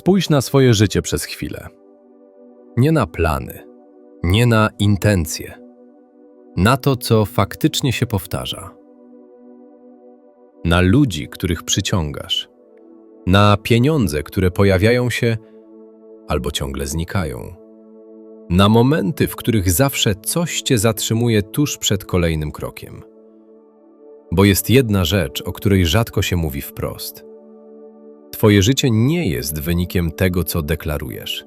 Spójrz na swoje życie przez chwilę. Nie na plany, nie na intencje, na to, co faktycznie się powtarza. Na ludzi, których przyciągasz, na pieniądze, które pojawiają się albo ciągle znikają, na momenty, w których zawsze coś cię zatrzymuje tuż przed kolejnym krokiem. Bo jest jedna rzecz, o której rzadko się mówi wprost. Twoje życie nie jest wynikiem tego, co deklarujesz.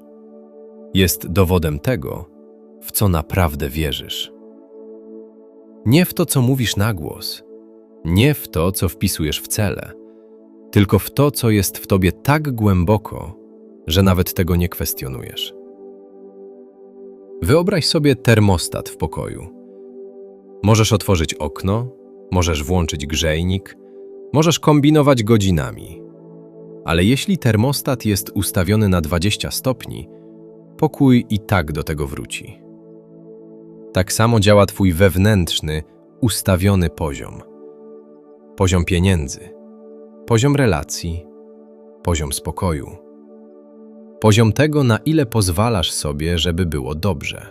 Jest dowodem tego, w co naprawdę wierzysz. Nie w to, co mówisz na głos, nie w to, co wpisujesz w cele, tylko w to, co jest w tobie tak głęboko, że nawet tego nie kwestionujesz. Wyobraź sobie termostat w pokoju. Możesz otworzyć okno, możesz włączyć grzejnik, możesz kombinować godzinami. Ale jeśli termostat jest ustawiony na 20 stopni, pokój i tak do tego wróci. Tak samo działa Twój wewnętrzny, ustawiony poziom. Poziom pieniędzy, poziom relacji, poziom spokoju. Poziom tego, na ile pozwalasz sobie, żeby było dobrze.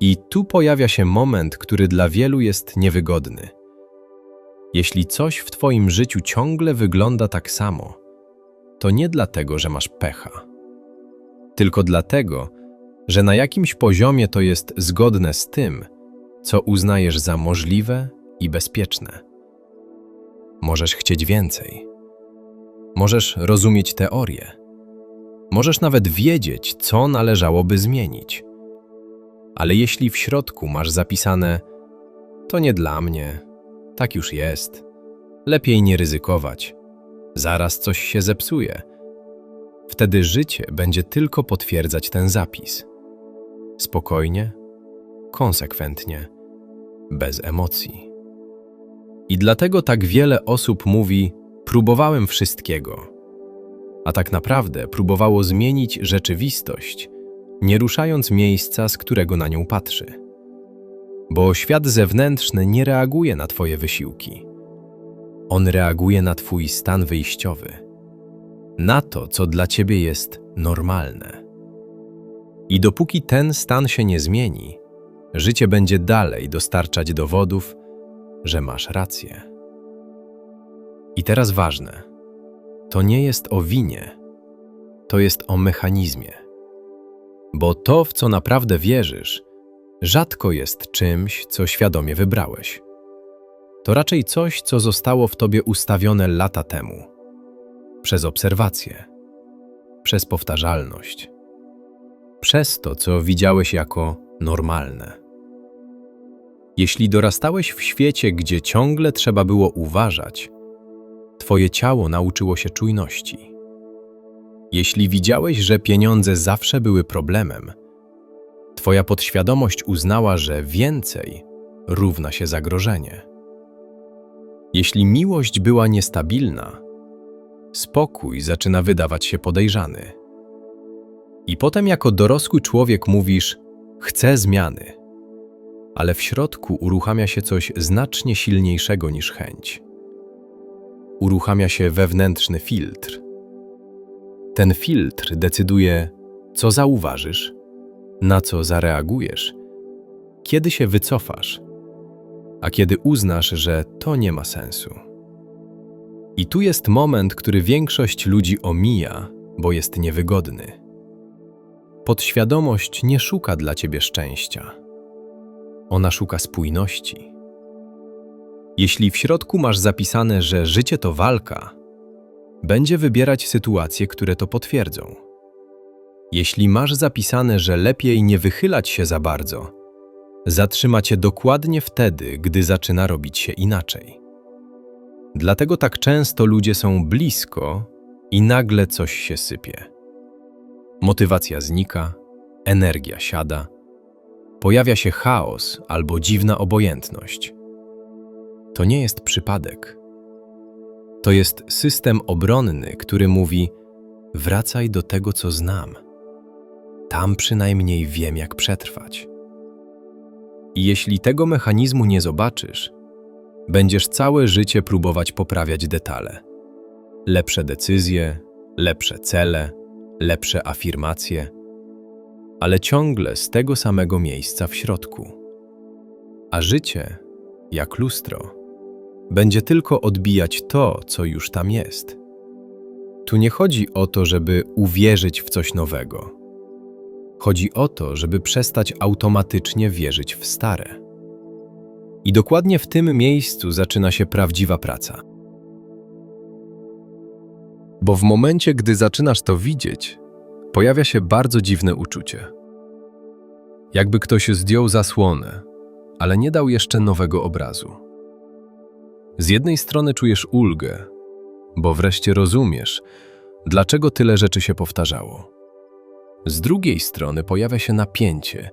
I tu pojawia się moment, który dla wielu jest niewygodny. Jeśli coś w Twoim życiu ciągle wygląda tak samo, to nie dlatego, że masz pecha, tylko dlatego, że na jakimś poziomie to jest zgodne z tym, co uznajesz za możliwe i bezpieczne. Możesz chcieć więcej. Możesz rozumieć teorię. Możesz nawet wiedzieć, co należałoby zmienić. Ale jeśli w środku masz zapisane to nie dla mnie, tak już jest, lepiej nie ryzykować, zaraz coś się zepsuje, wtedy życie będzie tylko potwierdzać ten zapis. Spokojnie, konsekwentnie, bez emocji. I dlatego tak wiele osób mówi: Próbowałem wszystkiego, a tak naprawdę próbowało zmienić rzeczywistość, nie ruszając miejsca, z którego na nią patrzy. Bo świat zewnętrzny nie reaguje na Twoje wysiłki. On reaguje na Twój stan wyjściowy, na to, co dla Ciebie jest normalne. I dopóki ten stan się nie zmieni, życie będzie dalej dostarczać dowodów, że masz rację. I teraz ważne: to nie jest o winie, to jest o mechanizmie. Bo to, w co naprawdę wierzysz, rzadko jest czymś, co świadomie wybrałeś. To raczej coś, co zostało w tobie ustawione lata temu. Przez obserwację, przez powtarzalność, przez to, co widziałeś jako normalne. Jeśli dorastałeś w świecie, gdzie ciągle trzeba było uważać, twoje ciało nauczyło się czujności. Jeśli widziałeś, że pieniądze zawsze były problemem, twoja podświadomość uznała, że więcej równa się zagrożenie. Jeśli miłość była niestabilna, spokój zaczyna wydawać się podejrzany. I potem jako dorosły człowiek mówisz: Chcę zmiany ale w środku uruchamia się coś znacznie silniejszego niż chęć. Uruchamia się wewnętrzny filtr. Ten filtr decyduje, co zauważysz, na co zareagujesz, kiedy się wycofasz, a kiedy uznasz, że to nie ma sensu. I tu jest moment, który większość ludzi omija, bo jest niewygodny. Podświadomość nie szuka dla ciebie szczęścia ona szuka spójności. Jeśli w środku masz zapisane, że życie to walka, będzie wybierać sytuacje, które to potwierdzą. Jeśli masz zapisane, że lepiej nie wychylać się za bardzo, zatrzyma cię dokładnie wtedy, gdy zaczyna robić się inaczej. Dlatego tak często ludzie są blisko i nagle coś się sypie. Motywacja znika, energia siada, pojawia się chaos albo dziwna obojętność. To nie jest przypadek. To jest system obronny, który mówi: wracaj do tego, co znam. Tam przynajmniej wiem, jak przetrwać. I jeśli tego mechanizmu nie zobaczysz, będziesz całe życie próbować poprawiać detale. Lepsze decyzje, lepsze cele, lepsze afirmacje, ale ciągle z tego samego miejsca w środku. A życie, jak lustro, będzie tylko odbijać to, co już tam jest. Tu nie chodzi o to, żeby uwierzyć w coś nowego. Chodzi o to, żeby przestać automatycznie wierzyć w stare. I dokładnie w tym miejscu zaczyna się prawdziwa praca. Bo w momencie, gdy zaczynasz to widzieć, pojawia się bardzo dziwne uczucie. Jakby ktoś zdjął zasłonę, ale nie dał jeszcze nowego obrazu. Z jednej strony czujesz ulgę, bo wreszcie rozumiesz, dlaczego tyle rzeczy się powtarzało. Z drugiej strony pojawia się napięcie,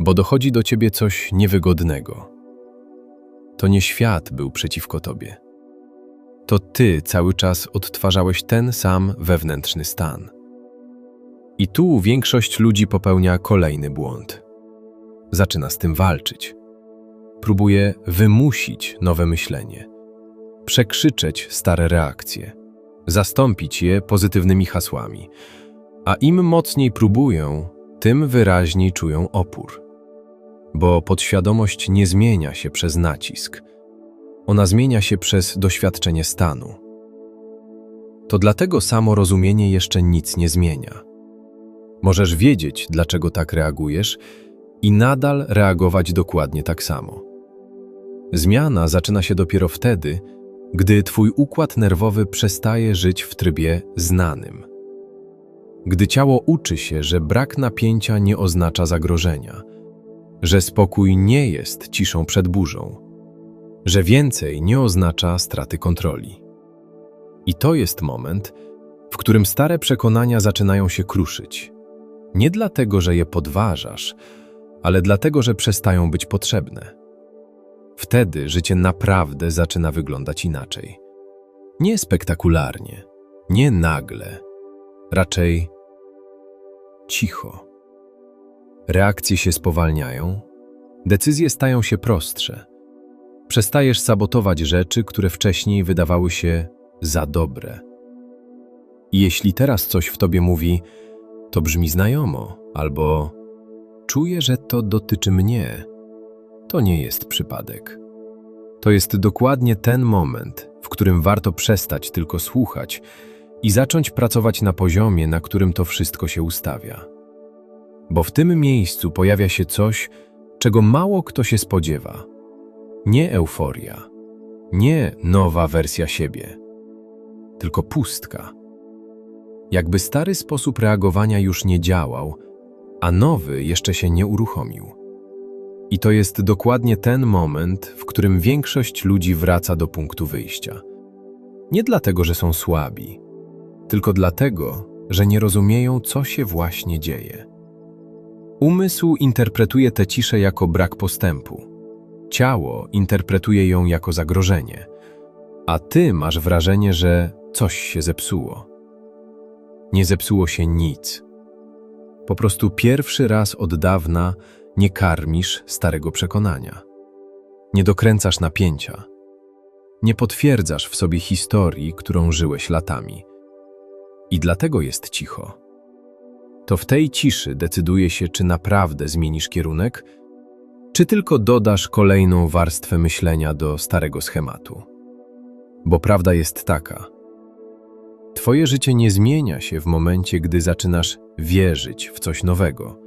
bo dochodzi do ciebie coś niewygodnego. To nie świat był przeciwko tobie. To ty cały czas odtwarzałeś ten sam wewnętrzny stan. I tu większość ludzi popełnia kolejny błąd. Zaczyna z tym walczyć. Próbuje wymusić nowe myślenie, przekrzyczeć stare reakcje, zastąpić je pozytywnymi hasłami. A im mocniej próbują, tym wyraźniej czują opór. Bo podświadomość nie zmienia się przez nacisk. Ona zmienia się przez doświadczenie stanu. To dlatego samo rozumienie jeszcze nic nie zmienia. Możesz wiedzieć, dlaczego tak reagujesz i nadal reagować dokładnie tak samo. Zmiana zaczyna się dopiero wtedy, gdy Twój układ nerwowy przestaje żyć w trybie znanym. Gdy ciało uczy się, że brak napięcia nie oznacza zagrożenia, że spokój nie jest ciszą przed burzą, że więcej nie oznacza straty kontroli. I to jest moment, w którym stare przekonania zaczynają się kruszyć. Nie dlatego, że je podważasz, ale dlatego, że przestają być potrzebne. Wtedy życie naprawdę zaczyna wyglądać inaczej. Nie spektakularnie, nie nagle, raczej cicho. Reakcje się spowalniają, decyzje stają się prostsze. Przestajesz sabotować rzeczy, które wcześniej wydawały się za dobre. I jeśli teraz coś w tobie mówi, to brzmi znajomo, albo czuję, że to dotyczy mnie, to nie jest przypadek. To jest dokładnie ten moment, w którym warto przestać tylko słuchać i zacząć pracować na poziomie, na którym to wszystko się ustawia. Bo w tym miejscu pojawia się coś, czego mało kto się spodziewa. Nie euforia, nie nowa wersja siebie, tylko pustka. Jakby stary sposób reagowania już nie działał, a nowy jeszcze się nie uruchomił. I to jest dokładnie ten moment, w którym większość ludzi wraca do punktu wyjścia. Nie dlatego, że są słabi, tylko dlatego, że nie rozumieją, co się właśnie dzieje. Umysł interpretuje tę ciszę jako brak postępu. Ciało interpretuje ją jako zagrożenie, a ty masz wrażenie, że coś się zepsuło. Nie zepsuło się nic. Po prostu pierwszy raz od dawna nie karmisz starego przekonania. Nie dokręcasz napięcia. Nie potwierdzasz w sobie historii, którą żyłeś latami. I dlatego jest cicho. To w tej ciszy decyduje się, czy naprawdę zmienisz kierunek, czy tylko dodasz kolejną warstwę myślenia do starego schematu. Bo prawda jest taka. Twoje życie nie zmienia się w momencie, gdy zaczynasz wierzyć w coś nowego –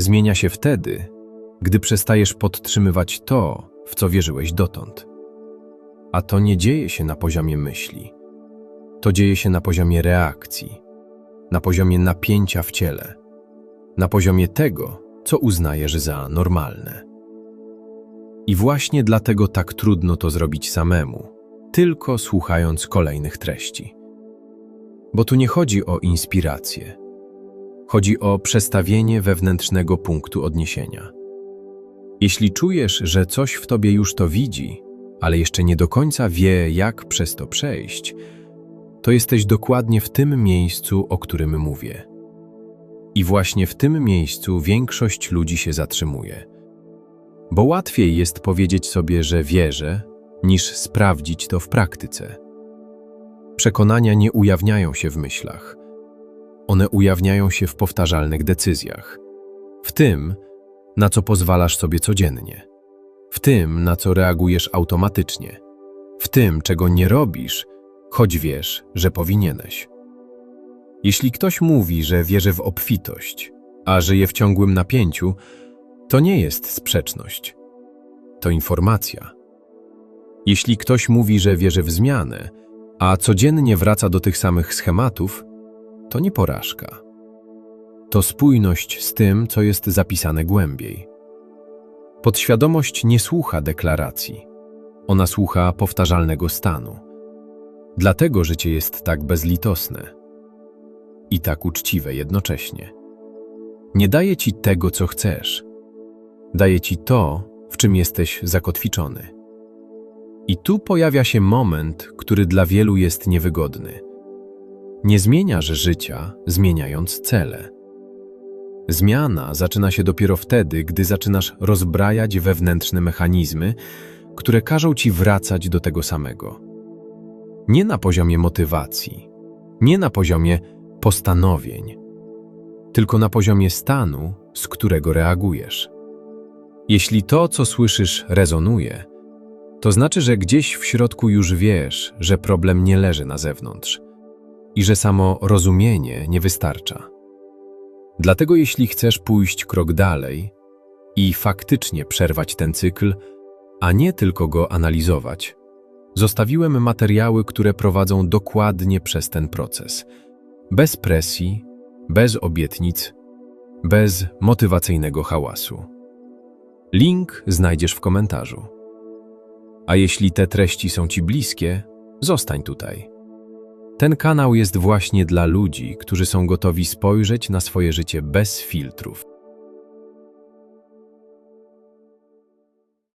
zmienia się wtedy, gdy przestajesz podtrzymywać to, w co wierzyłeś dotąd. A to nie dzieje się na poziomie myśli. To dzieje się na poziomie reakcji, na poziomie napięcia w ciele, na poziomie tego, co uznajesz za normalne. I właśnie dlatego tak trudno to zrobić samemu, tylko słuchając kolejnych treści. Bo tu nie chodzi o inspirację, Chodzi o przestawienie wewnętrznego punktu odniesienia. Jeśli czujesz, że coś w tobie już to widzi, ale jeszcze nie do końca wie, jak przez to przejść, to jesteś dokładnie w tym miejscu, o którym mówię. I właśnie w tym miejscu większość ludzi się zatrzymuje. Bo łatwiej jest powiedzieć sobie, że wierzę, niż sprawdzić to w praktyce. przekonania nie ujawniają się w myślach. One ujawniają się w powtarzalnych decyzjach. W tym, na co pozwalasz sobie codziennie. W tym, na co reagujesz automatycznie. W tym, czego nie robisz, choć wiesz, że powinieneś. Jeśli ktoś mówi, że wierzy w obfitość, a żyje w ciągłym napięciu, to nie jest sprzeczność. To informacja. Jeśli ktoś mówi, że wierzy w zmianę, a codziennie wraca do tych samych schematów, to nie porażka. To spójność z tym, co jest zapisane głębiej. Podświadomość nie słucha deklaracji. Ona słucha powtarzalnego stanu. Dlatego życie jest tak bezlitosne i tak uczciwe jednocześnie. Nie daje ci tego, co chcesz. Daje ci to, w czym jesteś zakotwiczony. I tu pojawia się moment, który dla wielu jest niewygodny. Nie zmieniasz życia, zmieniając cele. Zmiana zaczyna się dopiero wtedy, gdy zaczynasz rozbrajać wewnętrzne mechanizmy, które każą ci wracać do tego samego. Nie na poziomie motywacji, nie na poziomie postanowień, tylko na poziomie stanu, z którego reagujesz. Jeśli to, co słyszysz, rezonuje, to znaczy, że gdzieś w środku już wiesz, że problem nie leży na zewnątrz i że samo rozumienie nie wystarcza. Dlatego, jeśli chcesz pójść krok dalej i faktycznie przerwać ten cykl, a nie tylko go analizować, zostawiłem materiały, które prowadzą dokładnie przez ten proces. Bez presji, bez obietnic, bez motywacyjnego hałasu. Link znajdziesz w komentarzu. A jeśli te treści są Ci bliskie, zostań tutaj. Ten kanał jest właśnie dla ludzi, którzy są gotowi spojrzeć na swoje życie bez filtrów.